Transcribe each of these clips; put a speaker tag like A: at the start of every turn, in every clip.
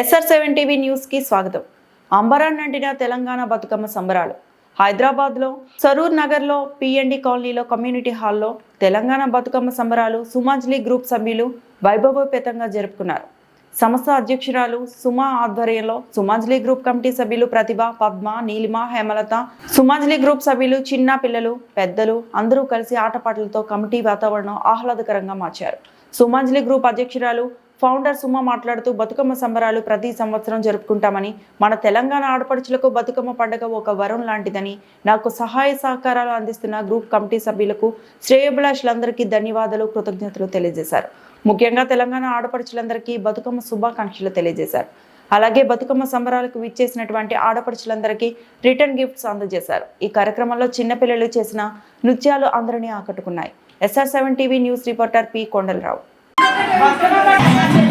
A: SR seven TV న్యూస్కి స్వాగతం. అంబరాన్ అంటిన తెలంగాణ బతుకమ్మ సంబరాలు. హైదరాబాద్లో సరూర్ నగర్లో పిఎండి కాలనీలో కమ్యూనిటీ హాల్లో తెలంగాణ బతుకమ్మ సంబరాలు సుమాంజ్లీ గ్రూప్ సభ్యులు వైభవోపేతంగా జరుపుకున్నారు. సంస్థ అధ్యక్షురాలు సుమా ఆధ్వర్యంలో సుమాంజ్లీ గ్రూప్ కమిటీ సభ్యులు ప్రతిభ పద్మ నీలిమ హేమలత సుమాంజ్లీ గ్రూప్ సభ్యులు చిన్న పిల్లలు పెద్దలు అందరూ కలిసి ఆటపాటలతో కమిటీ వాతావరణం ఆహ్లాదకరంగా మార్చారు. సుమాజ్లి గ్రూప్ అధ్యక్షురాలు ఫౌండర్ సుమ మాట్లాడుతూ బతుకమ్మ సంబరాలు ప్రతి సంవత్సరం జరుపుకుంటామని మన తెలంగాణ ఆడపడుచులకు బతుకమ్మ పండుగ ఒక వరం లాంటిదని నాకు సహాయ సహకారాలు అందిస్తున్న గ్రూప్ కమిటీ సభ్యులకు శ్రేయభిలాషులందరికీ ధన్యవాదాలు కృతజ్ఞతలు తెలియజేశారు. ముఖ్యంగా తెలంగాణ ఆడపడుచులందరికీ బతుకమ్మ శుభాకాంక్షలు తెలియజేశారు. అలాగే బతుకమ్మ సంబరాలకు విచ్చేసినటువంటి ఆడపడుచులందరికీ రిటర్న్ గిఫ్ట్స్ అందజేశారు. ఈ కార్యక్రమంలో చిన్నపిల్లలు చేసిన నృత్యాలు అందరినీ ఆకట్టుకున్నాయి. SR seven TV news reporter P Kondalarao.
B: মাঝখানে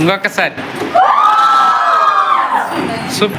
B: ఇంకొకసారి. సూప్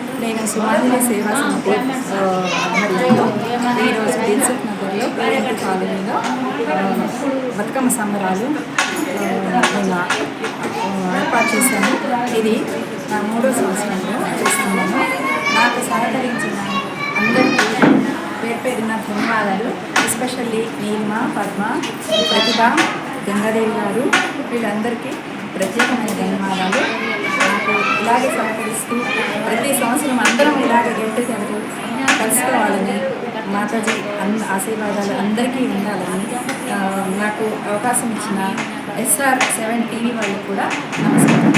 C: నేను సుమారి సేవా సమితి ఆ, ఆధ్వర్యంలో ఈరోజు దిల్సుఖ్ నగర్లో పేరెంట్ కాలనీలో బతుకమ్మ సంబరాలు నేను ఏర్పాటు చేశాను. ఇది నా మూడో సంవత్సరంలో చేస్తున్నాను. నాకు సహకరించిన అందరికీ పేరు పేరున ధన్యవాదాలు. ఎస్పెషల్లీ నీలిమ పద్మ ప్రతిభ గంగాదేవి గారు వీళ్ళందరికీ ప్రత్యేకమైన ధన్యవాదాలు నాకు ఇలాగే సహకరిస్తూ ప్రతి సంవత్సరం అందరం ఇలాగే గెట్ టుగెదర్ కలుసుకోవాలని మాతాజీ అన్ ఆశీర్వాదాలు అందరికీ ఉండాలని నాకు అవకాశం ఇచ్చిన ఎస్ఆర్ సెవెన్ టీవీ వాళ్ళకి కూడా నమస్కారం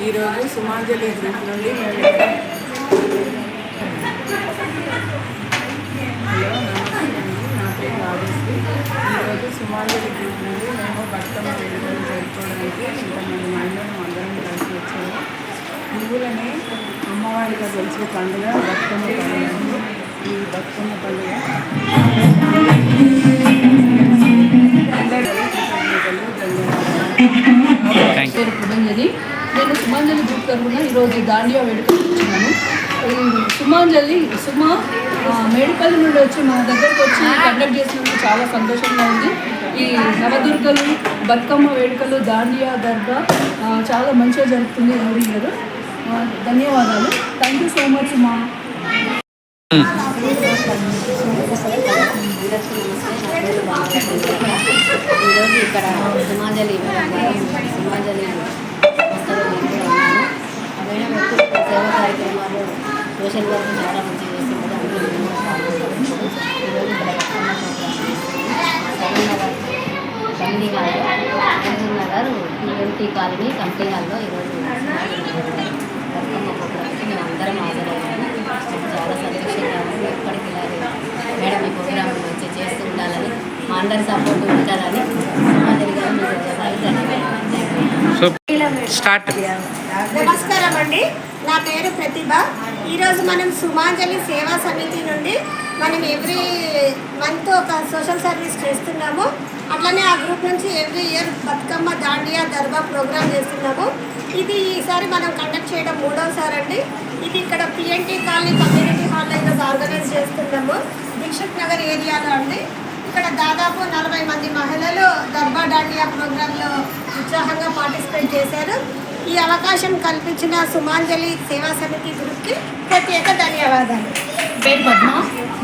D: ఈరోజు సుమాంజలి గ్రూప్ నుండి హలో నమస్తే నా పేరు రాజశ్రీ ఈరోజు సుమాంజలి గ్రూప్ నుండి మేము బతుకమ్మ జరుపుకోవడానికి ఇంతమంది మహిళలు అందరం కలిసి వచ్చాము. పువ్వులని అమ్మవారిగా కొలిచే పండుగ బతుకమ్మ పండుగ ఈ బతుకమ్మ పండుగ.
E: పేరు సుమంజలి నేను సుమాంజలి గ్రూప్ తరఫున ఈరోజు దాండియా వేడుకలు వచ్చినాను. ఈ సుమాంజలి సుమ మేడిపల్లి నుండి వచ్చి మా దగ్గరకు వచ్చి కండక్ట్ చేసినందుకు చాలా సంతోషంగా ఉంది. ఈ నవదుర్గలు బతుకమ్మ వేడుకలు దాండియా దర్గా చాలా మంచిగా జరుగుతుంది ఎవరి ఇయర్ ధన్యవాదాలు. థ్యాంక్ యూ సో మచ్ మా.
F: ఈరోజు ఇక్కడ సుమాంజలి సుమాంజలి మేడం ఎప్పుడు సేవా కార్యక్రమాలు సోషల్ వర్క్ చాలా మంచిగా చేస్తున్నారు అందులో మేము కూడా పాల్గొంటాము. ఈరోజు ఇక్కడ బతుకమ్మ ప్రోగ్రామ్ సగం Nagar company hall Nagar company హాల్లో ఈరోజు మేము అందరం హాజరయ్యాము. చాలా సంతోషంగా ఉంది. ఎప్పటికీ ఇలాగే మేడం ఈ ప్రోగ్రామ్ మంచిగా చేస్తూ ఉండాలని మా అందరి సపోర్ట్ ఉండాలని గారు
G: నమస్కారం అండి. నా పేరు ప్రతిభ. ఈరోజు మనం సుమాంజలి సేవా సమితి నుండి మనం ఎవ్రీ మంత్ ఒక సోషల్ సర్వీస్ చేస్తున్నాము. అట్లనే ఆ గ్రూప్ నుంచి ఎవ్రీ ఇయర్ బతుకమ్మ దాండియా దర్బా ప్రోగ్రామ్ చేస్తున్నాము. ఇది ఈసారి మనం కండక్ట్ చేయడం మూడోసారి అండి. ఇది ఇక్కడ పిఎన్టీ కాలనీ కమ్యూనిటీ హాల్లో ఈరోజు ఆర్గనైజ్ చేస్తున్నాము. దీక్షిత్ నగర్ ఏరియాలో అండి. ఇక్కడ దాదాపు నలభై మంది మహిళలు దర్బా దాండియా ప్రోగ్రాంలో ఉత్సాహంగా పార్టిసిపేట్ చేశారు. ఈ అవకాశం కల్పించిన సుమాంజలి సేవా సమితి గ్రూప్కి ప్రత్యేక ధన్యవాదాలు.
H: పేరు పద్మ.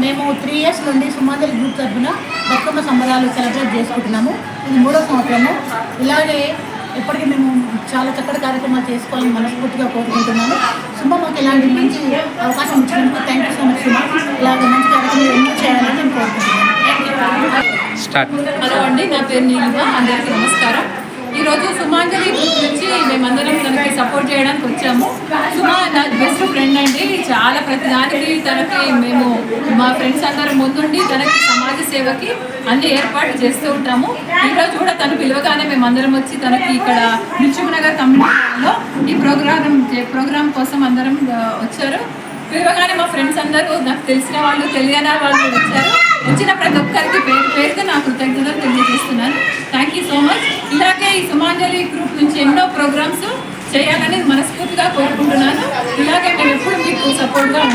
H: మేము త్రీ ఇయర్స్ నుండి సుమాంజలి గ్రూప్ తరఫున బతుకమ్మ సంబరాలు సెలబ్రేట్ చేసుకుంటున్నాము. ఇది మూడో సంవత్సరము. ఇలాగే ఎప్పటికీ మేము చాలా చక్కటి కార్యక్రమాలు చేసుకోవాలని మనస్ఫూర్తిగా కోరుకుంటున్నాము. సుమ మాకు ఇలాంటి మంచి అవకాశం ఇచ్చినందుకు thank you so much Suma. ఇలాగే మంచి కార్యక్రమాలు ఎన్నో చేయాలని నేను కోరుకుంటున్నాను థ్యాంక్ యూ
E: స్టార్ట్
B: హలో అండి నా పేరు నీలిమ. అందరికీ నమస్కారం. ఈరోజు సుమాంజలి గ్రూప్ నుంచి మేమందరం తనకి సపోర్ట్ చేయడానికి వచ్చాము. సుమా నా బెస్ట్ ఫ్రెండ్ అండి. చాలా ప్రతిదానికి తనకి మేము మా ఫ్రెండ్స్ అందరం ముందుండి తనకి సమాజ సేవకి అన్ని ఏర్పాట్లు చేస్తూ ఉంటాము. ఈరోజు కూడా తను పిలవగానే మేము అందరం వచ్చి తనకి ఇక్కడ నిల్చుమ్ తమిళనాడులో కమ్యూనిటీలో ఈ ప్రోగ్రామ్ ప్రోగ్రామ్ కోసం అందరం వచ్చారు. పిలవగానే మా ఫ్రెండ్స్ అందరూ నాకు తెలిసిన వాళ్ళు తెలియని వాళ్ళు వచ్చారు. వచ్చిన ప్రతి ఒక్కరికి పేరు పేరుతో నా కృతజ్ఞతలు థ్యాంక్ యూ సో మచ్ ఇలాగే ఈ సుమాంజలి గ్రూప్ నుంచి ఎన్నో ప్రోగ్రామ్స్ చేయాలని మనస్ఫూర్తిగా కోరుకుంటున్నాను. ఇలాగే మేము ఎప్పుడు మీకు సపోర్ట్గా